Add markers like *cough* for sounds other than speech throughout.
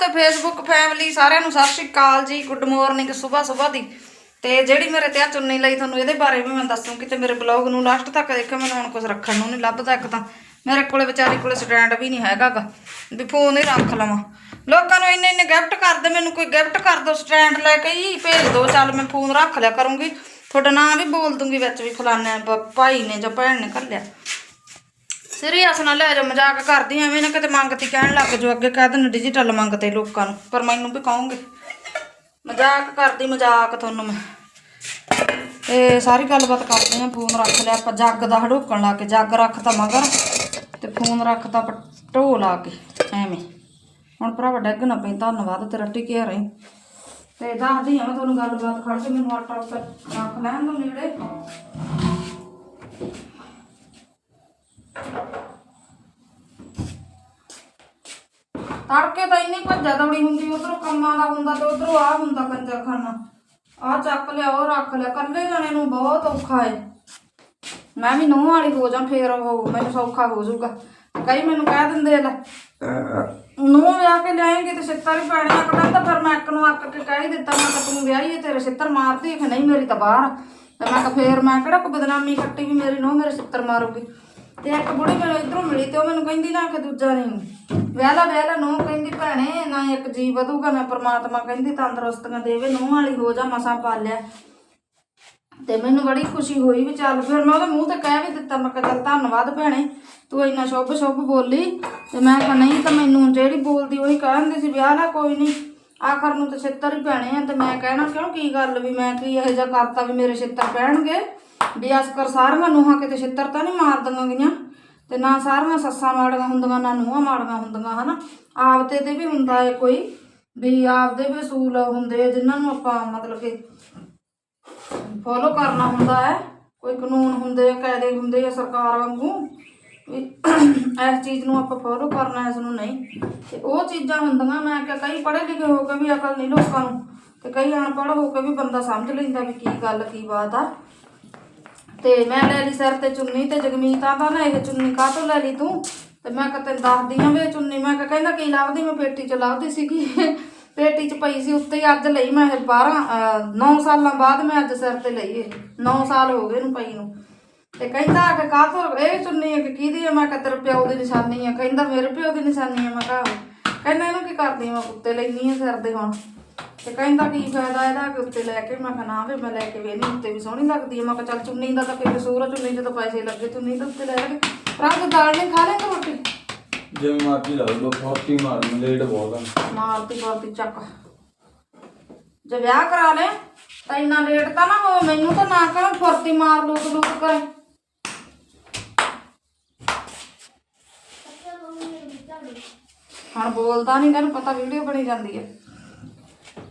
ਤੇ Facebook family ਸਾਰਿਆਂ ਨੂੰ ਸਤਿ ਸ਼੍ਰੀ ਅਕਾਲ ਜੀ ਗੁੱਡ ਮਾਰਨਿੰਗ ਸਵੇਰ ਸਵੇਰ ਦੀ। ਤੇ ਜਿਹੜੀ ਮੇਰੇ ਤੇ ਆ ਚੁੰਨੀ ਲਈ ਤੁਹਾਨੂੰ ਇਹਦੇ ਬਾਰੇ ਵੀ ਮੈਂ ਦੱਸੂਗੀ ਤੇ ਮੇਰੇ ਬਲੌਗ ਨੂੰ ਲਾਸਟ ਤੱਕ ਦੇਖਿਓ, ਮੈਨੂੰ ਹੁਣ ਕੁਝ ਰੱਖਣ ਨੂੰ ਨਹੀਂ ਲੱਭਦਾ ਇੱਕ ਤਾਂ। ਮੇਰੇ ਕੋਲੇ ਵਿਚਾਰੀ ਕੋਲੇ ਸਟੈਂਡ ਵੀ ਨਹੀਂ ਹੈਗਾਗਾ ਵੀ ਫੋਨ ਹੀ ਰੱਖ ਲਵਾਂ। ਲੋਕਾਂ ਨੂੰ ਇੰਨੇ ਇੰਨੇ ਗਿਫਟ ਕਰਦੇ ਮੈਨੂੰ ਕੋਈ ਗਿਫਟ ਕਰ ਦੋ ਸਟੈਂਡ ਲੈ ਕੇ ਹੀ ਭੇਜ ਦੋ, ਚੱਲ ਮੈਂ ਫੋਨ ਰੱਖ ਲਿਆ ਕਰੂੰਗੀ। ਤੁਹਾਡਾ ਨਾਮ ਵੀ ਬੋਲ ਦੂੰਗੀ ਵਿੱਚ ਵੀ, ਫਲਾਣੇ ਭਾਈ ਨੇ ਜਾਂ ਭੈਣ ਨੇ ਕਰ ਲਿਆ। ਸੀਰੀਅਸ ਨਾ ਲੈ ਜਾ, ਮਜ਼ਾਕ ਕਰਦੀ ਐਵੇਂ ਨਾ ਕਿਤੇ ਮੰਗਤੀ ਕਹਿਣ ਲੱਗ ਜੋ ਅੱਗੇ ਕਹਿ ਦੇਣ ਡਿਜੀਟਲ ਮੰਗਤੇ ਲੋਕਾਂ ਨੂੰ, ਪਰ ਮੈਨੂੰ ਵੀ ਕਹੋਗੇ। ਮਜ਼ਾਕ ਕਰਦੀ, ਮਜ਼ਾਕ ਤੁਹਾਨੂੰ ਮੈਂ। ਤੇ ਸਾਰੀ ਗੱਲਬਾਤ ਕਰਦੇ ਆ, ਫੋਨ ਰੱਖ ਲਿਆ ਆਪਾਂ, ਜੱਗ ਦਾ ਹੜੋਕਣ ਲਾ ਕੇ, ਜੱਗ ਰੱਖਤਾ ਮਗਰ, ਤੇ ਫੋਨ ਰੱਖਤਾ ਆਪਾਂ ਢੋ ਲਾ ਕੇ, ਐਵੇਂ। ਹੁਣ ਭਰਾਵਾ ਡੱਗ ਨਾ ਪਈ, ਧੰਨਵਾਦ, ਤੇਰਾ ਟਿਕਿਆ ਰਹੀ। ਤੇ ਦੱਸਦੀ ਆ ਮੈਂ ਤੁਹਾਨੂੰ ਗੱਲਬਾਤ, ਖੜ ਕੇ ਮੈਨੂੰ ਆਟਾ ਰੱਖ ਲੈਣ ਦੋ ਨੇੜੇ। ਤੜਕੇ ਤਾਂ ਇੰਨੀ ਭੱਜਾ ਦੌੜੀ ਹੁੰਦੀ, ਉਧਰੋਂ ਕੰਮਾਂ ਦਾ ਹੁੰਦਾ ਤੇ ਉਧਰੋਂ ਆ ਹੁੰਦਾ ਕੰਜਰ ਖਾਨਾ ਆ ਚੱਕ ਲਿਆ, ਉਹ ਰੱਖ ਲਿਆ ਕੱਲੇ ਜਣੇ ਨੂੰ ਬਹੁਤ ਔਖਾ ਏ। ਮੈਂ ਵੀ ਨੂੰਹ ਵਾਲੀ ਹੋ ਜਾਂ, ਫੇਰ ਉਹ ਮੈਨੂੰ ਸੌਖਾ ਹੋ ਜਾਊਗਾ। ਕਈ ਮੈਨੂੰ ਕਹਿ ਦਿੰਦੇ, ਲੈ, ਨੂੰਹ ਵਿਆਹ ਕੇ ਲਿਆਏਂਗੇ ਤੇ ਛਿੱਤਰ ਵੀ ਪੈਣੇ ਆ ਤਾਂ ਫਿਰ ਮੈਂ ਇੱਕ ਨੂੰ ਅੱਕ ਕੇ ਕਹਿ ਹੀ ਦਿੱਤਾ, ਮੈਂ ਕਿ ਤੂੰ ਵਿਆਹੀ ਤੇਰੇ ਸਿੱਤਰ ਮਾਰਦੀ ਕਿ ਨਹੀਂ ਮੇਰੀ ਤਾਂ ਬਾਹਰ। ਆ। ਤੇ ਮੈਂ ਕਿਹਾ ਫੇਰ ਮੈਂ ਕਿਹੜਾ ਕੋਈ ਬਦਨਾਮੀ ਕੱਟੀ ਵੀ ਮੇਰੀ ਨੂੰਹ ਮੇਰੇ ਛਿੱਤਰ ਮਾਰੂਗੀ। ਤੇ ਇੱਕ ਬੁੜੀ ਮੈਨੂੰ ਇਧਰੋਂ ਮਿਲੀ ਤੇ ਉਹ ਮੈਨੂੰ ਕਹਿੰਦੀ ਨਾ ਕਿ ਦੂਜਾ ਨਹੀਂ। ਵਿਆਹਲਾ ਵਿਆਹਲਾ ਨੂੰ ਕਹਿੰਦੀ, ਭੈਣੇ, ਨਾ ਇੱਕ ਜੀ ਵਧੂਗਾ ਮੈਂ ਪ੍ਰਮਾਤਮਾ ਕਹਿੰਦੀ ਤੰਦਰੁਸਤੀਆਂ ਦੇਵੇ, ਨੂੰਹ ਵਾਲੀ ਹੋ ਜਾ, ਮਸਾਂ ਪਾਲਿਆ। ਤੇ ਮੈਨੂੰ ਬੜੀ ਖੁਸ਼ੀ ਹੋਈ ਵੀ ਚੱਲ ਫਿਰ ਮੈਂ ਉਹਦੇ ਮੂੰਹ ਤੇ ਕਹਿ ਵੀ ਦਿੱਤਾ, ਮੈਂ ਕਿਹਾ ਧੰਨਵਾਦ ਭੈਣੇ, ਤੂੰ ਇੰਨਾ ਸ਼ੁਭ ਸ਼ੁਭ ਬੋਲੀ। ਤੇ ਮੈਂ ਕਿਹਾ ਨਹੀਂ ਤਾਂ ਮੈਨੂੰ ਜਿਹੜੀ ਬੋਲਦੀ ਉਹੀ ਕਹਿੰਦੀ ਸੀ, ਵਿਆਹ ਲਾ ਕੋਈ ਨਹੀਂ, ਆਖਰ ਨੂੰ ਤਾਂ ਛਿੱਤਰ ਹੀ ਪੈਣੇ ਆ। ਤੇ ਮੈਂ ਕਹਿਣਾ, ਕਿਉਂ ਕੀ ਗੱਲ ਵੀ, ਮੈਂ ਕੀ ਇਹੋ ਜਿਹਾ ਕਰਤਾ ਵੀ ਮੇਰੇ ਛਿੱਤਰ ਪੈਣਗੇ? ਵੀ ਅਸਕਰ ਸਾਰੀਆਂ ਨੂਹਾਂ ਕਿਤੇ ਛਿੱਤਰ ਤਾਂ ਨਹੀਂ ਮਾਰਦੀਆਂ ਗਈਆਂ ਤੇ ਨਾ ਸਾਰੀਆਂ ਸੱਸਾਂ ਮਾੜੀਆਂ ਹੁੰਦੀਆਂ, ਨਾ ਨੂੰਹਾਂ ਮਾੜੀਆਂ ਹੁੰਦੀਆਂ, ਹਨਾ? ਆਪਦੇ ਤੇ ਵੀ ਹੁੰਦਾ ਹੈ ਕੋਈ, ਵੀ ਆਪਦੇ ਵੀ ਅਸੂਲ ਹੁੰਦੇ ਆ ਜਿਨ੍ਹਾਂ ਨੂੰ ਆਪਾਂ ਮਤਲਬ ਕਿ ਫੋਲੋ ਕਰਨਾ ਹੁੰਦਾ ਹੈ। ਕੋਈ ਕਾਨੂੰਨ ਹੁੰਦੇ ਆ, ਕਾਇਦੇ ਹੁੰਦੇ ਆ, ਸਰਕਾਰ ਵਾਂਗੂ, ਵੀ ਇਸ ਚੀਜ਼ ਨੂੰ ਆਪਾਂ ਫੋਲੋ ਕਰਨਾ, ਇਸ ਨੂੰ ਨਹੀਂ। ਤੇ ਉਹ ਚੀਜ਼ਾਂ ਹੁੰਦੀਆਂ, ਮੈਂ ਕਿ ਕਈ ਪੜ੍ਹੇ ਲਿਖੇ ਹੋ ਕੇ ਵੀ ਅਕਲ ਨਹੀਂ ਲੋਕਾਂ ਨੂੰ, ਤੇ ਕਈ ਅਨਪੜ੍ਹ ਹੋ ਕੇ ਵੀ ਬੰਦਾ ਸਮਝ ਲੈਂਦਾ ਵੀ ਕੀ ਗੱਲ, ਕੀ ਬਾਤ ਆ। ਤੇ ਮੈਂ ਲੈ ਲਈ ਸਿਰ ਤੇ ਚੁੰਨੀ ਤੇ ਜਗਮੀਤ ਆਂਦਾ ਨਾ ਇਹ ਚੁੰਨੀ ਕਾਹਤੋਂ ਲੈ ਲਈ ਤੂੰ? ਤੇ ਮੈਂ ਕਿਹਾ ਦੱਸਦੀ ਆਂ ਵੀ ਇਹ ਚੁੰਨੀ। ਮੈਂ ਕਹਿੰਦਾ ਕੀ ਲੱਭਦੀ? ਮੈਂ ਪੇਟੀ ਚ ਲੱਭਦੀ ਸੀਗੀ। *laughs* ਪੇਟੀ ਚ ਪਈ ਸੀ, ਉੱਤੇ ਅੱਜ ਲਈ ਮੈਂ ਇਹ 12 9 ਸਾਲਾਂ ਬਾਅਦ ਮੈਂ ਅੱਜ ਸਿਰ ਤੇ ਲਈ ਇਹ। 9 ਸਾਲ ਹੋ ਗਏ ਇਹਨੂੰ ਪਈ ਨੂੰ। ਤੇ ਕਹਿੰਦਾ ਕਿ ਕਾਹਤੋਂ, ਇਹ ਚੁੰਨੀ ਕਿ ਕਿਹਦੀ ਹੈ ਮੈਂ ਕਿਹਾ, ਤੇਰੇ ਪਿਓ ਦੀ ਨਿਸ਼ਾਨੀ ਆ। ਕਹਿੰਦਾ, ਮੇਰੇ ਪਿਓ ਦੀ ਨਿਸ਼ਾਨੀ ਹੈ ਮੈਂ ਕਿਹਾ ਕਹਿੰਦਾ, ਇਹਨੂੰ ਕੀ ਕਰਦੀ ਮੈਂ ਕੁੱਤੇ ਲੈਣੀ ਆ ਸਿਰ ਦੇ ਹੁਣ। ਤੇ ਕਹਿੰਦਾ ਕੀ ਫਾਇਦਾ ਇਹਦਾ ਕਿ ਉੱਤੇ ਲੈ ਕੇ ਮੈਂ ਕਿਹਾ ਨਾ ਵੀ ਮੈਂ ਲੈ ਕੇ ਵੇਨੀ ਉੱਤੇ ਵੀ ਸੋਹਣੀ ਲੱਗਦੀ ਹੈ ਮੈਂ ਕਿਹਾ ਚੱਲ ਚੁੰਨੀ ਦਾ ਤਾਂ ਕੋਈ ਕਸੂਰ ਆ ਚੁੰਨੀ ਤਾਂ ਪੈਸੇ ਲੱਗੇ ਚੁੰਨੀ ਤਾਂ ਉੱਤੇ ਲੈ ਲਗੇ ਰਾਤ ਦਾਲ ਨਹੀਂ ਖਾ ਲੈਂਦਾ ਰੋਟੀ? ਜਿਵੇਂ ਮਰਜ਼ੀ ਲਾ ਲਓ ਫੋਰਟੀ ਮਾਰ ਲੇਟ ਬਹੁਤ ਆ। ਮਾਰਤੀ ਮਾਰਤੀ ਚੱਕ। ਜੇ ਵਿਆਹ ਕਰਾ ਲੈ ਤਾਂ ਇੰਨਾ ਲੇਟ ਤਾਂ ਨਾ ਹੋਵੇ ਮੈਨੂੰ ਤਾਂ ਨਾ ਕਹਾਂ ਫੁਰਤੀ ਮਾਰ ਲੂਕ ਲੂਕ ਕਰੇ। ਹੁਣ ਬੋਲਦਾ ਨਹੀਂ ਤੈਨੂੰ ਪਤਾ ਵੀਡੀਓ ਬਣੀ ਜਾਂਦੀ ਹੈ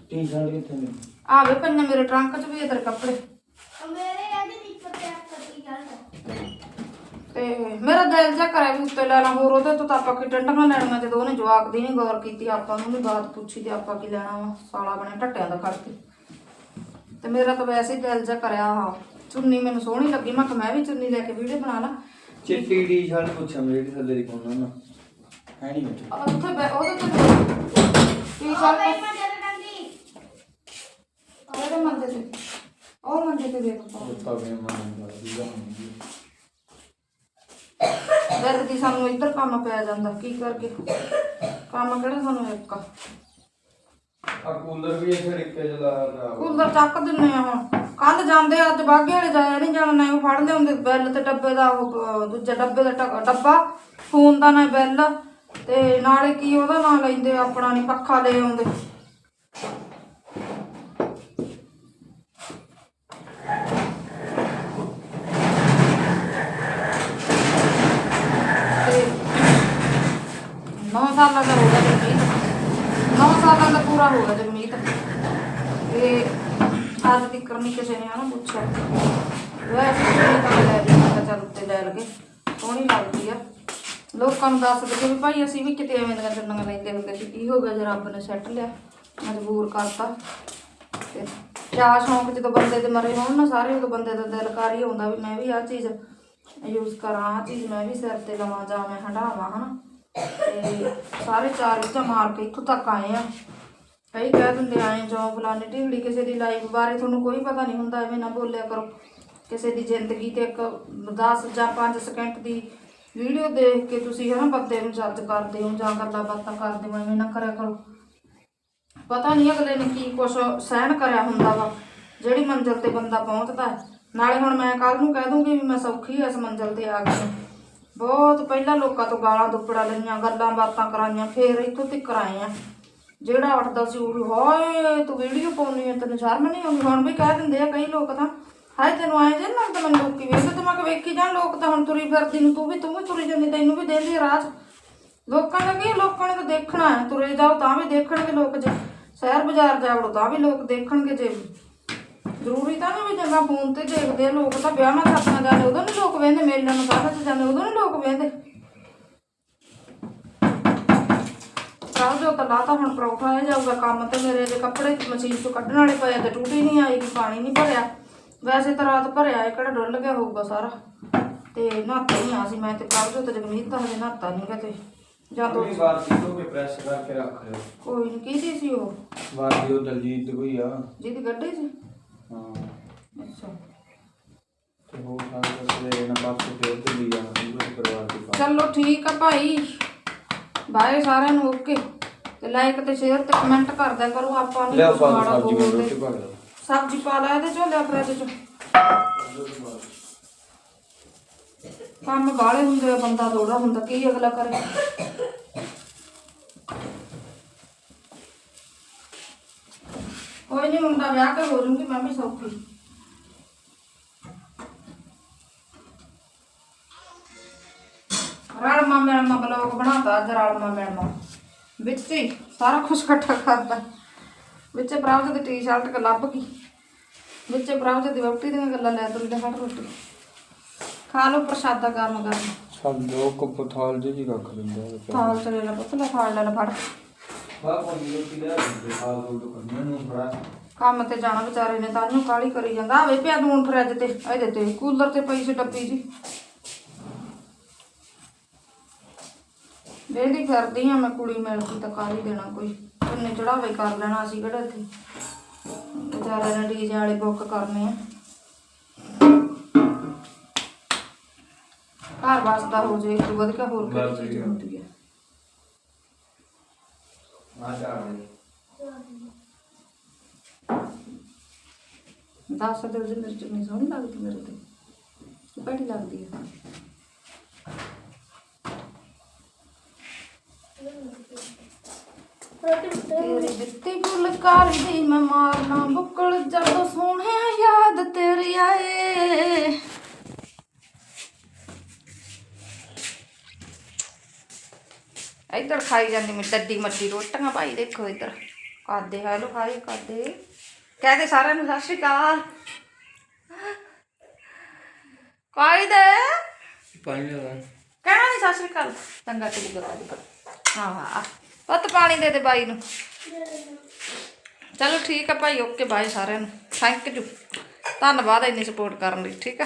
ਟੀ ਸ਼ਰਟ ਕਿੱਥੇ ਨੇ ਆਵੇ ਪੰਨੇ ਮੇਰੇ ਟਰੰਕ 'ਚ ਵੀ ਇਧਰ ਕੱਪੜੇ। ਮੇਰੇ ਕਹਿੰਦੇ ਨੀਚੇ ਤੇ ਕੱਟੀ ਗੱਲ ਤੇ ਮੇਰਾ ਦਿਲ ਜਾ ਕਰਿਆ ਵੀ ਉੱਤੇ ਲੈਣਾ ਹੋਰ ਉਹਦੇ ਤੋਂ ਤਾਂ ਆਪਾਂ ਕੀ ਟੰਡਾਂ ਲੈਣੀਆਂ ਜਦੋਂ ਉਹਨੇ ਜਵਾਕ ਦੀ ਨਹੀਂ ਗੌਰ ਕੀਤੀ ਆਪਾਂ ਨੂੰ ਵੀ ਬਾਤ ਪੁੱਛੀ ਤੇ ਆਪਾਂ ਕੀ ਲੈਣਾ ਵਾ ਸਾਲਾ ਬਣਿਆ ਟੱਟਿਆਂ ਦਾ ਕਰਕੇ ਤੇ ਮੇਰਾ ਤਾਂ ਵੈਸੇ ਹੀ ਦਿਲ ਜਾ ਕਰਿਆ ਆ ਚੁੰਨੀ ਮੈਨੂੰ ਸੋਹਣੀ ਲੱਗੀ ਮੈਂ ਕਿਹਾ ਮੈਂ ਵੀ ਚੁੰਨੀ ਲੈ ਕੇ ਵੀਡੀਓ ਬਣਾ ਲਾਂ। ਚਿੱਟੀ ਟੀ ਸ਼ਰਟ ਪੁੱਛਾਂ ਮੇਰੀ ਥੱਲੇ ਦੀ ਕੋਨਾ ਨਾ ਹੈ ਨਹੀਂ ਵਿੱਚ। ਆ ਉੱਥੇ ਬੈ- ਉਹਦੇ ਤੇ ਟੀ ਸ਼ਰਟ ਮੈਂ ਜਦ ਕੰਦੀ ਉਹਦੇ ਮੰਜੇ ਤੇ ਉਹ ਮੰਜੇ ਤੇ ਦੇਖ ਪਾ ਦਿੱਤਾ ਗਿਆ ਮਨ ਦਾ ਦੀਦਾ ਹੁੰਦੀ ਦਰਦ ਦੀ ਸਾਨੂੰ ਇੱਧਰ ਕੰਮ ਪੈ ਜਾਂਦਾ ਕੀ ਕਰਕੇ? ਕੰਮ ਕਿਹੜਾ ਸਾਨੂੰ ਇੱਕ? ਆ ਆ ਕੂਲਰ ਵੀ ਇੱਥੇ ਰਿੱਕੇ ਦਾ ਕੂਲਰ ਚੱਕ ਦਿੰਨੇ ਆ ਹੁਣ। ਕੱਲ ਜਾਂਦੇ ਅੱਜ ਬਾਗੇ ਵਾਲੇ ਜਾਇਆ ਨਹੀਂ ਜਾਣਾ ਨਹੀਂ ਉਹ ਫੜ ਲਿਆਉਂਦੇ ਬਿੱਲ ਤੇ ਡੱਬੇ ਦਾ ਉਹ ਅਹ, ਦੂਜਾ ਡੱਬੇ ਦਾ ਢੱਕ- ਡੱਬਾ ਫੋਨ ਦਾ ਨਾ ਬਿੱਲ ਤੇ ਨਾਲੇ ਕੀ ਉਹਦਾ ਨਾਂ ਲੈਂਦੇ ਆ, ਆਪਣਾ ਨਹੀਂ ਪੱਖਾ ਲੈ ਆਉਂਦੇ ਤੇ 9 ਸਾਲਾਂ ਦਾ ਹੋ ਗਿਆ ਜਗਮੀਤ। 9 ਸਾਲਾਂ ਦਾ ਪੂਰਾ ਹੋ ਗਿਆ ਜਗਮੀਤ। ਤੇ ਅੱਜ ਦੀ ਕਰਨੀ ਕਿਸੇ ਨੇ ਨਾ ਪੁੱਛਿਆ। ਵੈਸੇ ਚੁੰਨੀ ਤਾਂ ਲੈ ਲਈ ਮੈਂ ਚੱਲ ਉੱਤੇ ਲੈ ਲਗੇ ਸੋਹਣੀ ਲੱਗਦੀ ਆ। ਲੋਕਾਂ ਨੂੰ ਦੱਸ ਦਈਏ ਵੀ ਭਾਈ ਅਸੀਂ ਵੀ ਕਿਤੇ ਐਵੇਂ ਦੀਆਂ ਚੁੰਨੀਆਂ ਲੈਂਦੇ ਹੁੰਦੇ ਸੀ, ਕੀ ਹੋ ਗਿਆ ਜੇ ਰੱਬ ਨੇ ਸੈੱਟ ਲਿਆ, ਮਜਬੂਰ ਕਰਤਾ। ਤੇ ਚਾਹ ਸ਼ੌਂਕ ਜਦੋਂ ਬੰਦੇ ਦੇ ਮਰੇ ਹੋਣ ਨਾ ਸਾਰੇ, ਉਦੋਂ ਬੰਦੇ ਦਾ ਦਿਲ ਕਰ ਹੀ ਆਉਂਦਾ ਵੀ ਮੈਂ ਵੀ ਆਹ ਚੀਜ਼ ਯੂਜ਼ ਕਰਾਂ, ਆਹ ਚੀਜ਼ ਮੈਂ ਵੀ ਸਿਰ ਤੇ ਲਵਾਂ ਜਾਂ ਮੈਂ ਹਟਾਵਾਂ ਹਨਾ। ਤੇ ਸਾਰੇ ਚਾਰ ਇੱਟਾਂ ਮਾਰ ਕੇ ਇੱਥੋਂ ਤੱਕ ਆਏ ਆ। ਕਈ ਕਹਿ ਦਿੰਦੇ ਆਏ ਜੋ ਫਲਾਣੇ ਢੀਂਗੜੀ ਕਿਸੇ ਦੀ ਲਾਈਫ ਬਾਰੇ ਤੁਹਾਨੂੰ ਕੋਈ ਪਤਾ ਨਹੀਂ ਹੁੰਦਾ, ਐਵੇਂ ਨਾ ਬੋਲਿਆ ਕਰੋ। ਕਿਸੇ ਦੀ ਜ਼ਿੰਦਗੀ ਤੇ ਇੱਕ 10 ਜਾਂ 5 ਸਕਿੰਟ ਦੀ ਵੀਡੀਓ ਦੇਖ ਕੇ ਤੁਸੀਂ ਹਨਾ ਬੰਦੇ ਨੂੰ ਜੱਜ ਕਰਦੇ ਹੋ, ਜਾਂ ਗੱਲਾਂ ਬਾਤਾਂ ਕਰਦੇ ਹੋ, ਐਵੇਂ ਨਾ ਕਰਿਆ ਕਰੋ। ਪਤਾ ਨਹੀਂ ਅਗਲੇ ਨੇ ਕੀ ਕੁਛ ਸਹਿਣ ਕਰਿਆ ਹੁੰਦਾ ਵਾ, ਜਿਹੜੀ ਮੰਜ਼ਿਲ ਤੇ ਬੰਦਾ ਪਹੁੰਚਦਾ ਨਾਲੇ ਹੁਣ ਮੈਂ ਕੱਲ ਨੂੰ ਕਹਿ ਦੂੰਗੀ ਵੀ ਮੈਂ ਸੌਖੀ ਇਸ ਮੰਜ਼ਿਲ ਤੇ ਆ ਗਈ ਬਹੁਤ ਪਹਿਲਾਂ ਲੋਕਾਂ ਤੋਂ ਗਾਲਾਂ ਦੁੱਪੜਾ ਲਈਆਂ, ਗੱਲਾਂ ਬਾਤਾਂ ਕਰਾਈਆਂ, ਫੇਰ ਇੱਥੋਂ ਤੱਕ ਆਏ ਆ। ਜਿਹੜਾ ਉੱਠਦਾ ਸੀ ਉਹ ਹਾਏ, ਤੂੰ ਵੀਡੀਓ ਪਾਉਣੀ ਹੈ ਤੈਨੂੰ ਸ਼ਰਮ ਨਹੀਂ ਆਉਂਦੀ? ਹੁਣ ਵੀ ਕਹਿ ਦਿੰਦੇ ਆ ਕਈ ਲੋਕ ਤਾਂ, ਹਾਏ, ਤੈਨੂੰ ਆਏ ਜੇ ਨਾ ਤਾਂ ਮੈਨੂੰ ਲੋਕੀ ਵੇਖਦੇ ਤੇ ਮੈਂ ਕਿ ਵੇਖੀ ਜਾਣ ਲੋਕ ਤਾਂ ਹੁਣ ਤੁਰੀ ਫਿਰਦੀ ਨੂੰ, ਤੂੰ ਵੀ ਤੂੰ ਵੀ ਤੁਰੀ ਜਾਂਦੀ, ਤੈਨੂੰ ਵੀ ਦੇ ਆ ਰਾਹ ਲੋਕਾਂ ਦਾ ਕੀ ਲੋਕਾਂ ਨੇ ਤਾਂ ਦੇਖਣਾ ਹੈ, ਤੁਰੇ ਜਾਓ ਤਾਂ ਵੀ ਦੇਖਣਗੇ ਲੋਕ ਜੇ। ਸ਼ਹਿਰ ਬਾਜ਼ਾਰ ਜਾਵੜੋ, ਤਾਂ ਵੀ ਲੋਕ ਦੇਖਣਗੇ ਜੇ। ਜ਼ਰੂਰੀ ਤਾਂ ਨਹੀਂ ਵੀ ਚੰਗਾ ਫੋਨ ਤੇ ਦੇਖਦੇ ਆ ਲੋਕ ਤਾਂ ਵਿਆਹਾਂ ਸਾਥਾਂ ਜਾਂਦੇ ਉਦੋਂ ਨਹੀਂ ਲੋਕ ਵੇਂਦੇ ਮੇਲਿਆਂ ਨੂੰ ਸਾਥਾਂ 'ਚ ਜਾਂਦੇ ਉਦੋਂ ਨਹੀਂ ਲੋਕ ਵੇਂਦੇ ਕੱਲ ਜੋ ਤਾਂ ਲਾਤਾ ਹੁਣ ਪਰੌਠਾ ਆ ਜਾਊਗਾ ਕੰਮ ਤੇ ਮੇਰੇ ਦੇ ਕੱਪੜੇ ਮਸ਼ੀਨ ਤੋਂ ਕੱਢਣ ਵਾਲੇ ਪਏ ਆ ਤੇ ਟੂਟੀ ਨਹੀਂ ਆਈ ਕਿ ਪਾਣੀ ਨਹੀਂ ਭਰਿਆ। ਵੈਸੇ ਤਾਂ ਰਾਤ ਭਰਿਆ ਇਹ ਕਿਹੜਾ ਡੁੱਲ ਗਿਆ ਹੋਊਗਾ ਸਾਰਾ। ਤੇ ਨਹਾਤਾ ਹੀ ਆ ਸੀ ਮੈਂ ਤੇ ਕੱਲ ਜੋ ਤੇ ਜਗਮੀਤ ਦਾ ਹਜੇ ਨਹਾਤਾ ਨਹੀਂ ਕਿਤੇ ਜਾਂ ਦੋ ਕੋਈ ਵਾਰ ਸਿੱਧੋ ਕੇ ਪ੍ਰੈਸ ਕਰਕੇ ਰੱਖ ਲਿਓ। ਕੋਈ ਨਹੀਂ ਕੀਤੀ ਸੀ ਉਹ? ਵਾਰ ਦੀ ਉਹ ਦਲਜੀਤ ਦੀ ਕੋਈ ਆ। ਜਿਹਦੀ ਗੱਡੀ ਸੀ? ਹਾਂ ਅੱਛਾ ਤੇ ਹੋ ਸਕਦਾ ਸਵੇਰੇ ਨਾ ਪਾਸੇ ਫੇਰ ਤੇ ਲਈ ਜਾਣਾ ਪੂਰੇ ਪਰਿਵਾਰ ਦੀ ਬਾਤ ਚਲੋ ਠੀਕ ਆ ਭਾਈ। ਬਾਏ ਸਾਰਿਆਂ ਨੂੰ ਓਕੇ। ਤੇ ਲਾਈਕ ਤੇ ਸ਼ੇਅਰ ਤੇ ਕਮੈਂਟ ਕਰਦਿਆ ਕਰੋ ਆਪਾਂ ਨਹੀਂ ਲਿਆ ਮਾੜਾ ਸਬਜ਼ੀ। ਰੋਟੀ ਪਾ ਲਿਆ ਸਬਜ਼ੀ ਪਾ ਲੈ ਇਹਦੇ ਚੋਂ ਲਿਆ ਫਰਿੱਜ ਚੋਂ। ਕੰਮ ਬਾਹਲੇ ਹੁੰਦੇ ਆ ਬੰਦਾ ਥੋੜਾ ਹੁੰਦਾ ਕੀ ਅਗਲਾ ਕਰੇ? ਕੋਈ ਨਹੀਂ ਮੁੰਡਾ ਵਿਆਹ ਕੇ ਹੋ ਜੂਗੀ ਮੈਂ ਵੀ ਸੌਖੀ। ਰਲਮਾ ਮਿਲਮਾ ਬਲੌਗ ਬਣਾਤਾ ਅੱਜ ਰਲਮਾ ਮਿਲਮਾ। ਵਿੱਚ ਹੀ ਸਾਰਾ ਕੁਝ ਇਕੱਠਾ ਕਰਦਾ ਵਿੱਚ ਪ੍ਰਾਪਤ ਦੀ ਟੀ-ਸ਼ਰਟ ਕ ਲੱਭ ਗਈ। ਵਿੱਚ ਪ੍ਰਾਪਤ ਦੀ ਵਕਤੀ ਦੀਆਂ ਗੱਲਾਂ ਲੈ ਤੁਰੀ ਦੇ ਹਟ ਰੋਟੀ। ਖਾ ਲਓ ਪ੍ਰਸ਼ਾਦਾ ਗਰਮ ਗਰਮ ਸਭ ਦੋ ਕੁ ਥਾਲ ਜਿਹੀ ਰੱਖ ਦਿੰਦਾ ਹੈ ਥਾਲ ਚ ਲੈ ਲਾ ਪੁੱਤ ਲੈ ਫੜ ਲੈ ਲੈ ਫੜ। ਬਾਪ ਨੂੰ ਰੋਟੀ ਲੈ ਦਿੰਦੇ ਹਾਲ ਦੋ ਤੋਂ ਕਰਨੇ ਨੂੰ ਬੜਾ ਕੰਮ ਤੇ ਜਾਣਾ ਵਿਚਾਰੇ ਨੇ ਤਾਂ ਨੂੰ ਕਾਲੀ ਕਰੀ ਜਾਂਦਾ। ਆਵੇ ਪਿਆ ਨੂਨ ਫਰਿੱਜ ਤੇ ਇਹਦੇ ਤੇ ਕੂਲਰ ਤੇ ਪਈ ਸੀ ਡੱਬੀ ਜੀ। ਵੇਦੀ ਫਿਰਦੀ ਆ ਮੈਂ ਕੁੜੀ ਮਿਲ ਗਈ ਤਾਂ ਕਾਲੀ ਦੇਣਾ ਕੋਈ। ਉਹਨੇ ਚੜਾਵੇ ਕਰ ਲੈਣਾ ਸੀ ਕਿਹੜਾ ਇੱਥੇ। ਵਿਚਾਰੇ ਨੇ ਡੀਜੇ ਵਾਲੇ ਬੁੱਕ ਕਰਨੇ ਆ। ਘਰ ਵਸਦਾ ਹੋ ਜੇ ਇੱਕ ਵਧੀਆ ਹੋਰ ਕਿਹੜੀ ਚੀਜ਼ ਹੁੰਦੀ ਹੈ ਆ ਜਾ ਦੱਸ ਦੇ ਉਹਦੀ ਮਿਰਚ ਨਹੀਂ ਸੋਹਣੀ ਲੱਗਦੀ ਮੇਰੇ ਤੇ। ਬੜੀ ਲੱਗਦੀ ਹੈ ਤੇਰੀ ਦਿੱਤੀ ਫੁਲਕਾਰੀ ਦੀ ਮੈਂ ਮਾਰਨਾ ਬੁੱਕਲ ਜਦੋਂ ਸੋਹਣਿਆ ਯਾਦ ਤੇਰੀ ਆਏ। ਇੱਧਰ ਖਾਈ ਜਾਂਦੀ ਮੈਂ ਡੱਡੀ ਮੱਡੀ ਰੋਟੀਆਂ ਭਾਈ ਦੇਖੋ ਇੱਧਰ। ਕਾਦੇ ਹੈਲੋ ਹਾਈ ਕਾਦੇ ਕਹਦੇ ਸਾਰਿਆਂ ਨੂੰ ਸਤਿ ਸ਼੍ਰੀ ਅਕਾਲ। ਕੋਈ ਦੇ ਪਾਣੀ ਲਾ ਕਹਿਣਾ ਨਹੀਂ ਸਤਿ ਸ਼੍ਰੀ ਅਕਾਲ। ਚੰਗਾ ਤੇ ਗੱਲ ਹਾਂ ਹਾਂ ਪੁੱਤ ਪਾਣੀ ਦੇ ਦੇ ਬਾਈ ਨੂੰ। ਚਲੋ ਠੀਕ ਆ ਭਾਈ ਓਕੇ ਬਾਏ ਸਾਰਿਆਂ ਨੂੰ। ਥੈਂਕ ਯੂ ਧੰਨਵਾਦ ਇੰਨੀ ਸਪੋਰਟ ਕਰਨ ਲਈ ਠੀਕ ਆ?